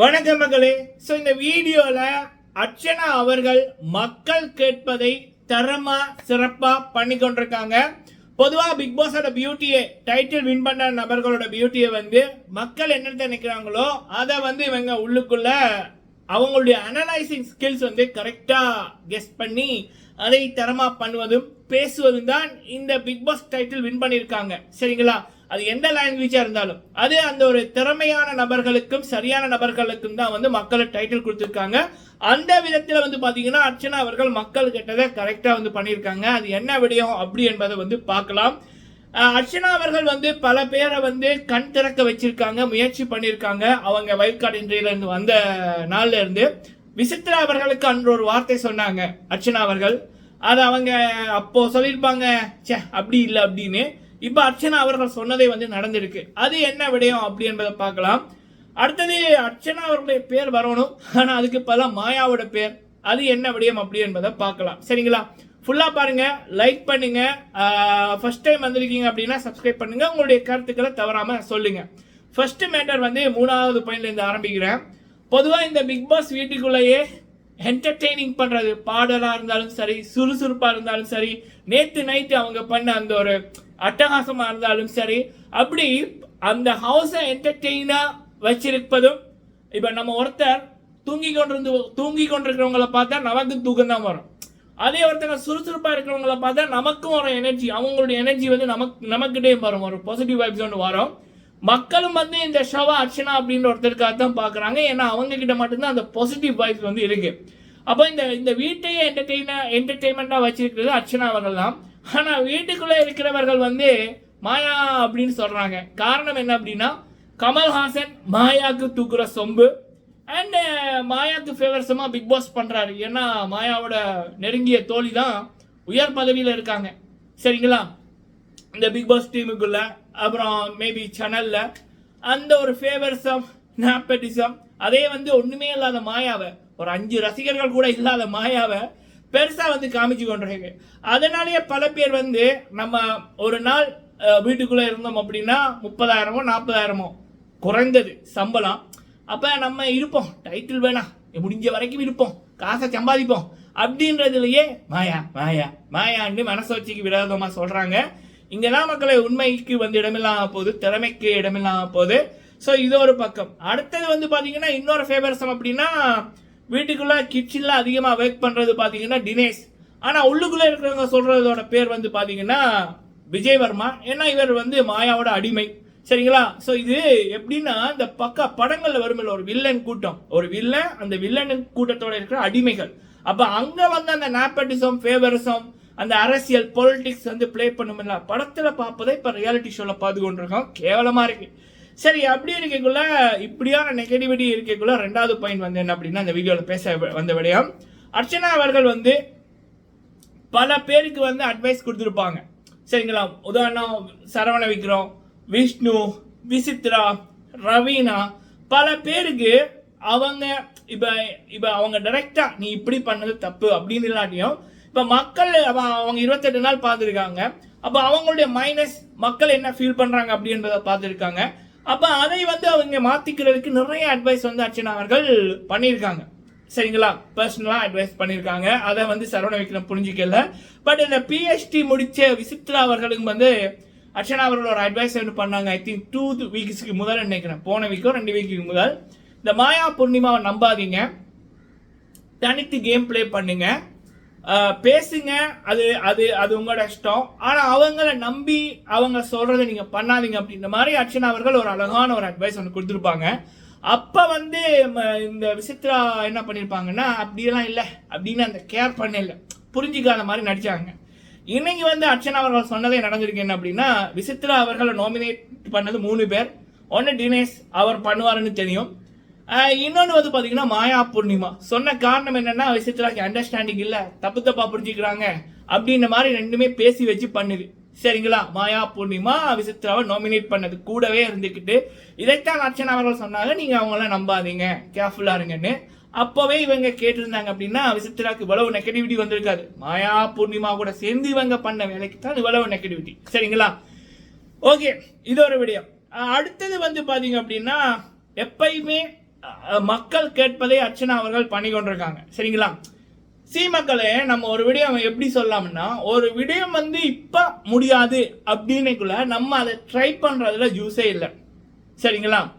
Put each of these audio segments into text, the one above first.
வணக்கம் மக்களே ஸோ இந்த வீடியோவில் அர்ச்சனா அவர்கள் மக்கள் கேட்பதை தரமாக சிறப்பாக பண்ணி கொண்டிருக்காங்க. பொதுவாக பிக் பாஸோட பியூட்டியை டைட்டில் வின் பண்ண நபர்களோட பியூட்டியை வந்து மக்கள் என்ன நினைக்கிறாங்களோ அதை வந்து இவங்க உள்ளுக்குள்ள அவங்களுடைய அனலைசிங் ஸ்கில்ஸ் வந்து கரெக்டாக கெஸ் பண்ணி அதை தரமாக பண்ணுவதும் பேசுவதும் தான் இந்த பிக் பாஸ் டைட்டில் வின் பண்ணியிருக்காங்க. சரிங்களா? அது எந்த லாங்குவேஜாக இருந்தாலும். அது அந்த ஒரு திறமையான நபர்களுக்கும் சரியான நபர்களுக்கும் தான் வந்து மக்கள் டைட்டில் கொடுத்துருக்காங்க. அந்த விதத்தில் வந்து பார்த்தீங்கன்னா அர்ச்சனா அவர்கள் மக்கள் கிட்டதை கரெக்டாக வந்து பண்ணியிருக்காங்க. அது என்ன விடயம்? அப்படி என்பதை வந்து பார்க்கலாம். அர்ச்சனா அவர்கள் வந்து பல பேரை வந்து கண் திறக்க வச்சிருக்காங்க முயற்சி பண்ணியிருக்காங்க. அவங்க வயல் கார்டு வந்த நாள்ல இருந்து. விசித்ரா அவர்களுக்கு அன்று ஒரு வார்த்தை சொன்னாங்க அர்ச்சனா அவர்கள். அது அவங்க அப்போ சொல்லியிருப்பாங்க ச்சே அப்படி இல்லை அப்படின்னு. இப்போ அர்ச்சனா அவர்கள் சொன்னதை வந்து நடந்திருக்கு. அது என்ன விடயம் அப்படி என்பதை பார்க்கலாம். அடுத்தது அர்ச்சனா அவர்களுடைய பேர் வரணும். ஆனால் அதுக்கு பல மாயாவோட பேர். அது என்ன விடயம் அப்படி என்பதை பார்க்கலாம். சரிங்களா? ஃபுல்லாக பாருங்க. லைக் பண்ணுங்க. ஃபர்ஸ்ட் டைம் வந்திருக்கீங்க அப்படின்னா சப்ஸ்கிரைப் பண்ணுங்க. உங்களுடைய கருத்துக்களை தவறாமல் சொல்லுங்க. ஃபர்ஸ்ட் மேட்டர் வந்து மூணாவது பாயிண்ட்ல இருந்து ஆரம்பிக்கிறேன். பொதுவாக இந்த பிக் பாஸ் வீட்டுக்குள்ளேயே என்டர்டெய்னிங் பண்ணுறது பாடலாக இருந்தாலும் சரி சுறுசுறுப்பாக இருந்தாலும் சரி நேற்று நைட்டு அவங்க பண்ண அந்த ஒரு அட்டகாசமாக இருந்தாலும் சரி அப்படி அந்த ஹவுஸை என்டர்டெயினாக வச்சிருப்பதும் இப்போ நம்ம ஒருத்தர் தூங்கி கொண்டிருந்து தூங்கி கொண்டிருக்கிறவங்கள பார்த்தா நமக்கு தூக்கம் தான் வரும். அதே ஒருத்தங்க சுறுசுறுப்பாக இருக்கிறவங்கள பார்த்தா நமக்கும் ஒரு எனர்ஜி அவங்களுடைய எனர்ஜி வந்து நமக்கு நமக்கிட்டே வரும். ஒரு பாசிட்டிவ் வைப்ஸ் ஒன்று வரும். மக்களும் வந்து இந்த ஷவா அர்ச்சனா அப்படின்ற ஒருத்தருக்காக தான் பார்க்குறாங்க. ஏன்னா அவங்க கிட்ட மட்டும்தான் அந்த பாசிட்டிவ் வாய்ஸ் வந்து இருக்கு. அப்போ இந்த இந்த வீட்டையே என்டர்டெயினா என்டர்டெயின்மெண்ட்டாக வச்சிருக்கிறது அர்ச்சனா அவர்கள் தான் ஆனால் வீட்டுக்குள்ளே இருக்கிறவர்கள் வந்து மாயா அப்படின்னு சொல்கிறாங்க காரணம் என்ன அப்படின்னா கமல்ஹாசன் மாயாவுக்கு தூக்குற சொம்பு. அண்டு uh, மாயாவுக்கு ஃபேவர்ஸமாக பிக் பாஸ் பண்ணுறாரு ஏன்னா மாயாவோட நெருங்கிய தோழி தான் உயர் பதவியில் இருக்காங்க. சரிங்களா? இந்த பிக் பாஸ் டீமுக்குள்ள அப்புறம் மேபி சேனல்ல அந்த ஒரு ஃபேவரிசம் நாப்பட்டிசம் அதே வந்து ஒண்ணுமே இல்லாத மாயாவை ஒரு அஞ்சு ரசிகர்கள் கூட இல்லாத மாயாவை பெருசாக வந்து காமிச்சு கொண்டிருக்கு. அதனாலேயே பல பேர் வந்து நம்ம ஒரு நாள் வீட்டுக்குள்ளே இருந்தோம் அப்படின்னா முப்பதாயிரமோ நாற்பதாயிரமோ குறைந்தது சம்பளம். அப்போ நம்ம இருப்போம். டைட்டில் வேணாம் முடிஞ்ச வரைக்கும் இருப்போம். காசை சம்பாதிப்போம். அப்படின்றதுலயே மாயா மாயா மாயான்னு மனசு வச்சுக்கு சொல்கிறாங்க இங்கே இங்கதான் மக்களை உண்மைக்கு வந்து இடமில்லாம போகுது திறமைக்கு இடமில்லாம போகுது ஸோ இது ஒரு பக்கம். அடுத்தது வந்து பார்த்தீங்கன்னா இன்னொரு ஃபேவரசம் அப்படின்னா வீட்டுக்குள்ள கிச்சன்ல அதிகமாக ஒர்க் பண்ணுறது பார்த்தீங்கன்னா தினேஷ். ஆனால் உள்ளுக்குள்ளே இருக்கிறவங்க சொல்றதோட பேர் வந்து பார்த்தீங்கன்னா விஜய்வர்மா. ஏன்னா இவர் வந்து மாயாவோட அடிமை. சரிங்களா? ஸோ இது எப்படின்னா இந்த பக்க படங்களில் வருமில்ல ஒரு வில்லன் கூட்டம். ஒரு வில்லன் அந்த வில்லன் கூட்டத்தோட இருக்கிற அடிமைகள். அப்போ அங்கே வந்து அந்த நாப்பட்டிசம் ஃபேவரிசம் அந்த அரசியல் பொலிட்டிக்ஸ் வந்து ப்ளே பண்ணுமில்ல படத்தில் பார்ப்பதை இப்போ ரியாலிட்டி ஷோவில் பார்த்து கொண்டிருக்கோம் கேவலமாக இருக்குது சரி அப்படி இருக்கக்குள்ள இப்படியான நெகட்டிவிட்டி இருக்கக்குள்ள ரெண்டாவது பாயிண்ட் வந்து என்ன அப்படின்னா அந்த வீடியோவில் பேச வந்த விடயம். அர்ச்சனா அவர்கள் வந்து பல பேருக்கு வந்து அட்வைஸ் கொடுத்துருப்பாங்க. சரிங்களா? உதாரணம் சரவண விக்ரம் விஷ்ணு விசித்ரா ரவீனா பல பேருக்கு அவங்க இப்போ இப்போ அவங்க டைரெக்டாக நீ இப்படி பண்ணது தப்பு அப்படின்னு இல்லாட்டியும் இப்போ மக்கள் அவங்க இருபத்தெட்டு நாள் பார்த்துருக்காங்க. அப்போ அவங்களுடைய மைனஸ் மக்கள் என்ன ஃபீல் பண்ணுறாங்க அப்படின்றத பார்த்துருக்காங்க. அப்போ அதை வந்து அவங்க மாற்றிக்கிறதுக்கு நிறைய அட்வைஸ் வந்து அர்ச்சனா அவர்கள் பண்ணியிருக்காங்க. சரிங்களா? பர்சனலாக அட்வைஸ் பண்ணியிருக்காங்க. அதை வந்து சரவண விக்ரம் புரிஞ்சிக்கல. பட் இந்த பிஹெச்டி முடித்த விசித்ரா அவர்களுக்கு வந்து அர்ச்சனா அவர்கள் ஒரு அட்வைஸ் வந்து பண்ணாங்க. ஐ திங்க் டூ வீக்ஸ்க்கு முதல் நினைக்கிறேன். போன வீக்கோ ரெண்டு வீக்குக்கு முதல். இந்த மாயா பூர்ணிமாவை நம்பாதீங்க. தனித்து கேம் ப்ளே பண்ணுங்கள் பேசுங்க. அது அது அது உங்களோட இஷ்டம். ஆனால் அவங்கள நம்பி அவங்க சொல்றதை நீங்க பண்ணாதீங்க அப்படின்ற மாதிரி அர்ச்சனா அவர்கள் ஒரு அழகான ஒரு அட்வைஸ் ஒன்று கொடுத்துருப்பாங்க. அப்போ வந்து ம, இந்த விசித்ரா என்ன பண்ணியிருப்பாங்கன்னா அப்படியெல்லாம் இல்லை. அப்படின்னு அந்த கேர் பண்ணல. புரிஞ்சிக்காத மாதிரி நடிச்சாங்க. இன்னைக்கு வந்து அர்ச்சனா அவர்கள் சொன்னதே நடந்திருக்கு என்ன அப்படின்னா விசித்ரா அவர்களை நாமினேட் பண்ணது மூணு பேர். ஒன்று தினேஷ் அவர் பண்ணுவாருன்னு தெரியும். இன்னொன்று வந்து பார்த்தீங்கன்னா மாயா பூர்ணிமா. சொன்ன காரணம் என்னன்னா விஷயத்துலாக்கு அண்டர்ஸ்டாண்டிங் இல்லை. தப்பு தப்பா புரிஞ்சுக்கிறாங்க. அப்படின்ற மாதிரி ரெண்டுமே பேசி வச்சு பண்ணுது. சரிங்களா? மாயா பூர்ணிமா விசித்ராவை நாமினேட் பண்ணது. கூடவே இருந்துக்கிட்டு இதைத்தான் அர்ச்சனா அவர்கள் சொன்னாங்க. நீங்கள் அவங்கள நம்பாதீங்க. கேர்ஃபுல்லாக இருங்கன்னு. அப்போவே இவங்க கேட்டிருந்தாங்க அப்படின்னா விசித்ராக்கு இவ்வளவு நெகட்டிவிட்டி வந்திருக்காது. மாயா பூர்ணிமா கூட சேர்ந்து இவங்க பண்ண வேலைக்கு தான் இவ்வளவு நெகட்டிவிட்டி சரிங்களா? ஓகே இது ஒரு விடயம். அடுத்தது வந்து பார்த்தீங்க அப்படின்னா எப்பயுமே மக்கள் கேட்பதை அர்ச்சனா அவர்கள் பண்ணி கொண்டிருக்காங்க. சரிங்களா? சி மக்களே நம்ம ஒரு விடயம் எப்படி சொல்லலாம்னா ஒரு விடயம் வந்து இப்போ முடியாது அப்படின்னுக்குள்ள நம்ம அதை ட்ரை பண்ணுறதுல ஜூஸே இல்லை. சரிங்களா?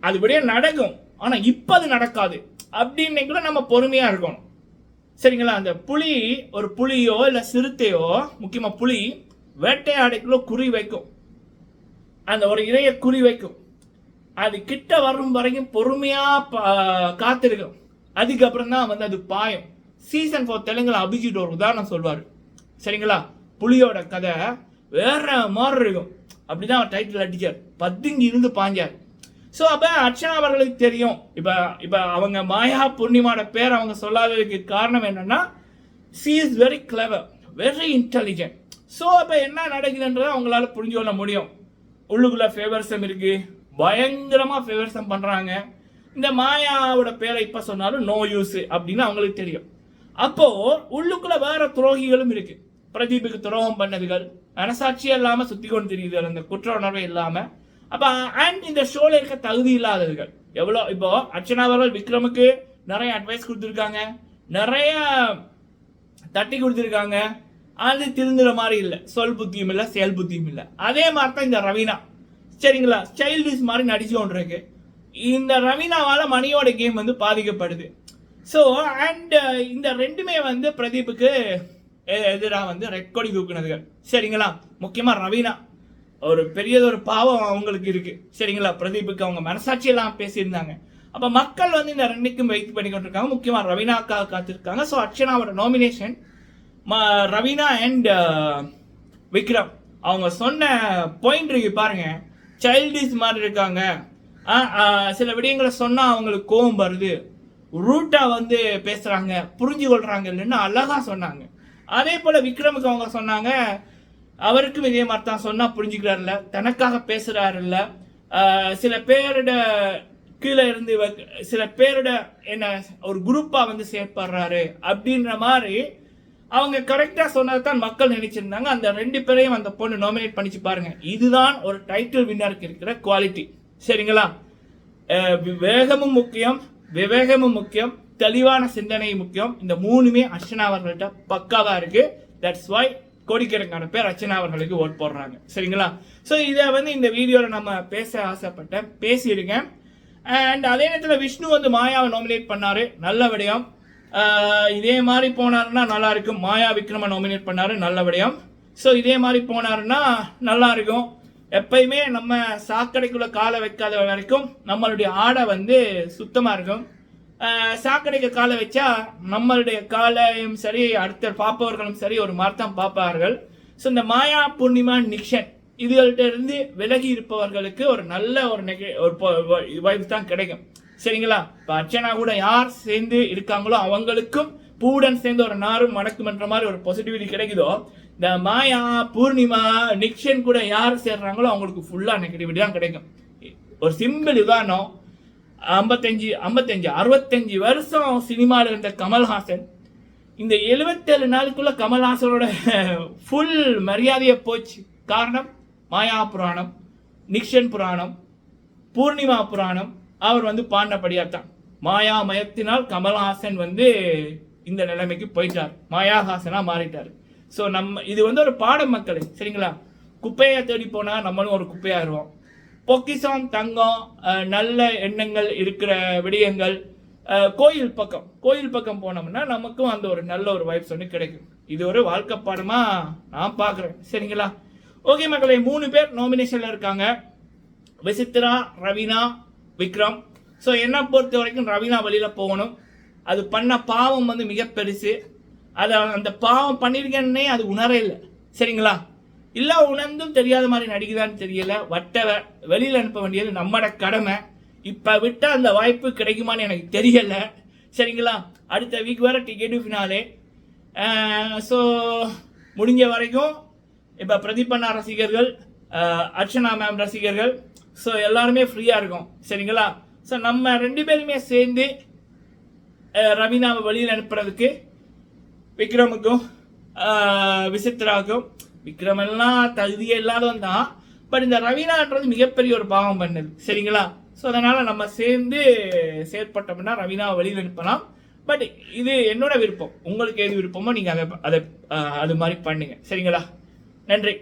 அது விடயம் நடக்கும். ஆனால் இப்போ அது நடக்காது. அப்படின்னுக்குள்ள நம்ம பொறுமையாக இருக்கணும். சரிங்களா? அந்த புலி ஒரு புலியோ இல்லை சிறுத்தையோ முக்கியமாக புலி வேட்டையாடைக்குள்ள குறி வைக்கும். அந்த ஒரு இறைய குறி வைக்கும். அது கிட்ட வரும் வரைக்கும் பொறுமையா காத்திருக்கும் அதுக்கப்புறம் தான் வந்து அது பாயும். சீசன் ஃபோர் தெலுங்குல அபிஜித் ஒரு உதாரணம் சொல்வார். சரிங்களா? புலியோட கதை வேற மாதிரி இருக்கும். அப்படிதான் அவர் டைட்டில் அடிச்சார். பதுங்கி இருந்து பாஞ்சார். ஸோ அப்போ அர்ச்சனா அவர்களுக்கு தெரியும். இப்போ இப்போ அவங்க மாயா பூர்ணிமாவோட பேர் அவங்க சொல்லாததுக்கு காரணம் என்னன்னா she is very clever very intelligent so அப்போ என்ன நடக்குதுன்றதை அவங்களால புரிஞ்சு கொள்ள முடியும். உள்ளுக்குள்ள ஃபேவர்ஸம் இருக்குது பயங்கரமா ஃபேவரிசம் பண்றாங்க. இந்த மாயாவோட பேரை இப்ப சொன்னாலும் நோ யூஸ் அப்படின்னு அவங்களுக்கு தெரியும். அப்போ உள்ளுக்குள்ள வேற துரோகிகளும் இருக்கு. பிரதீபுக்கு துரோகம் பண்ணதுகள் மனசாட்சியே இல்லாம சுத்தி கொண்டு தெரியுது அந்த குற்ற உணர்வே இல்லாம. அப்ப அண்ட் இந்த ஷோல இருக்க தகுதி இல்லாதவர்கள் எவ்வளோ இப்போ அர்ச்சனா அவர்கள் விக்ரமுக்கு நிறைய அட்வைஸ் கொடுத்துருக்காங்க. நிறைய தட்டி கொடுத்துருக்காங்க. அது திருந்துற மாதிரி இல்லை. சொல் புத்தியும் இல்லை செயல் புத்தியும் இல்லை. அதே மாதிரி தான் இந்த ரவீனா. சரிங்களா? சைல்டிஷ் மாதிரி நடிச்சு கொண்டிருக்கு. இந்த ரவீனாவால் மணியோட கேம் வந்து பாதிக்கப்படுது. ஸோ அண்ட் uh, இந்த ரெண்டுமே வந்து பிரதீப்புக்கு எதிராக வந்து ரெக்கோடி தூக்குனதுகள் சரிங்களா? முக்கியமாக ரவீனா. ஒரு பெரியதொரு பாவம் அவங்களுக்கு இருக்குது சரிங்களா? பிரதீப்புக்கு அவங்க மனசாட்சியெல்லாம் பேசியிருந்தாங்க. அப்போ மக்கள் வந்து இந்த ரெண்டுக்கும் வெயிட் பண்ணி இருக்காங்க முக்கியமாக ரவீனாக்காக காத்திருக்காங்க. ஸோ அர்ச்சனாவோட nomination Raveena and uh, Vikram. அவங்க சொன்ன பாயிண்ட் இருக்கு பாருங்கள் சைல்டிஷ் மாதிரி இருக்காங்க சில விடயங்களை சொன்னால் அவங்களுக்கு கோபம் வருது. ரூட்டாக வந்து பேசுகிறாங்க புரிஞ்சு கொள்கிறாங்க இல்லைன்னு அழகாக சொன்னாங்க. அதே போல் விக்ரமுக்கு அவங்க சொன்னாங்க அவருக்கும் இதே மாதிரி தான் சொன்னால் புரிஞ்சுக்கிறாருல்ல தனக்காக பேசுகிறாருல்ல சில பேரோட கீழே இருந்து வ- சில பேரோட என்ன ஒரு குரூப்பாக வந்து செயற்படுறாரு அப்படின்ற மாதிரி அவங்க கரெக்டா சொன்னதை தான் மக்கள் நினைச்சிருந்தாங்க. அந்த ரெண்டு பேரையும் அந்த பொண்ணு நாமினேட் பண்ணிச்சு பாருங்க. இதுதான் ஒரு டைட்டில் வின்னருக்கு இருக்கிற குவாலிட்டி சரிங்களா? விவேகமும் முக்கியம் விவேகமும் முக்கியம் தெளிவான சிந்தனை முக்கியம். இந்த மூணுமே அர்ச்சனா அவர்கள்ட்ட பக்காவா இருக்கு. தட்ஸ் வை கோடிக்கணக்கான பேர் அர்ச்சனா அவர்களுக்கு ஓட் போடுறாங்க. சரிங்களா? ஸோ இதை வந்து இந்த வீடியோவில் நம்ம பேச ஆசைப்பட்டேன். பேசியிருக்கேன். அண்ட் அதே நேரத்தில் விஷ்ணு வந்து மாயாவை நாமினேட் பண்ணாரு. நல்ல விடயம். இதே மாதிரி போனாருன்னா நல்லா இருக்கும். மாயா விக்ரம நாமினேட் பண்ணாரு நல்ல விடயம். ஸோ இதே மாதிரி போனாருன்னா நல்லா இருக்கும். எப்பயுமே நம்ம சாக்கடைக்குள்ளே காலை வைக்காத வரைக்கும் நம்மளுடைய ஆடை வந்து சுத்தமாக இருக்கும். சாக்கடைக்கு காலை வச்சா நம்மளுடைய காலையும் சரி அடுத்த பார்ப்பவர்களும் சரி ஒரு மாதிரி பார்ப்பார்கள். ஸோ இந்த மாயா பூர்ணிமா நிக்ஷன் இதுகள்கிட்ட இருந்து விலகி இருப்பவர்களுக்கு ஒரு நல்ல ஒரு நெக ஒரு வாய்ப்பு தான் கிடைக்கும். சரிங்களா? இப்போ அர்ச்சனா கூட யார் சேர்ந்து இருக்காங்களோ அவங்களுக்கும் பூடன் சேர்ந்து ஒரு நாரும் மணக்குமன்ற மாதிரி ஒரு பாசிட்டிவிட்டி கிடைக்குதோ இந்த மாயா பூர்ணிமா நிக்ஷன் கூட யார் சேர்றாங்களோ அவங்களுக்கு ஃபுல்லா நெகட்டிவிட்டி தான் கிடைக்கும். ஒரு சிம்பிள் உதாரணம் ஐம்பத்தஞ்சு ஐம்பத்தஞ்சு அறுபத்தஞ்சு வருஷம் சினிமாவில் இருந்த கமல்ஹாசன். இந்த எழுபத்தேழு நாளுக்குள்ள கமல்ஹாசனோட ஃபுல் மரியாதையை போச்சு. காரணம் மாயா புராணம் நிக்ஷன் புராணம் பூர்ணிமா புராணம் அவர் வந்து பாடினபடியா தான் மாயா மயத்தினால் கமல்ஹாசன் வந்து இந்த நிலைமைக்கு போயிட்டார். மாயாஹாசனா மாறிட்டார். ஸோ நம்ம இது வந்து ஒரு பாடம் மக்களே சரிங்களா? குப்பையை தேடி போனால் நம்மளும் ஒரு குப்பையாயிருவோம் பொக்கிசம் தங்கம் நல்ல எண்ணங்கள் இருக்கிற விடயங்கள் கோயில் பக்கம் கோயில் பக்கம் போனோம்னா நமக்கும் அந்த ஒரு நல்ல ஒரு வைப்ஸ் ஒன்று கிடைக்கும். இது ஒரு வாழ்க்கை பாடமா நான் பார்க்குறேன் சரிங்களா? ஓகே மக்களே மூணு பேர் நாமினேஷனில் இருக்காங்க. விசித்ரா ரவினா விக்ரம். ஸோ என்னை பொறுத்த வரைக்கும் ரவீனா வழியில் போகணும். அது பண்ண பாவம் வந்து மிக பெருசு. அதை அந்த பாவம் பண்ணியிருக்கேன்னே அது உணர இல்லை. சரிங்களா? இல்லை உணர்ந்தும் தெரியாத மாதிரி நடிக்குதான்னு தெரியல. வட்டவை வெளியில் அனுப்ப வேண்டியது நம்மட கடமை. இப்போ விட்டால் அந்த வாய்ப்பு கிடைக்குமான்னு எனக்கு தெரியலை. சரிங்களா? அடுத்த வீக் வேறு டிக்கெட்டு ஃபினாலே ஸோ முடிஞ்ச வரைக்கும் இப்போ பிரதீபண்ணா ரசிகர்கள் அர்ச்சனா மேம் ரசிகர்கள். ஸோ எல்லாருமே ஃப்ரீயாக இருக்கும். சரிங்களா? ஸோ நம்ம ரெண்டு பேருமே சேர்ந்து ரவீனாவை வெளியில் அனுப்புறதுக்கு விக்ரமுக்கும் விசித்ராவுக்கும் விக்ரம் எல்லாம் தகுதியே இல்லாதவன் தான். பட் இந்த ரவீனான்றது மிகப்பெரிய ஒரு பாவம் பண்ணுது. சரிங்களா? ஸோ அதனால் நம்ம சேர்ந்து செயற்பட்டோம்னா ரவீனாவை வெளியில் அனுப்பலாம். பட் இது என்னோட விருப்பம். உங்களுக்கு எது விருப்பமோ நீங்கள் அதை அதை அது மாதிரி பண்ணுங்க. சரிங்களா? நன்றி.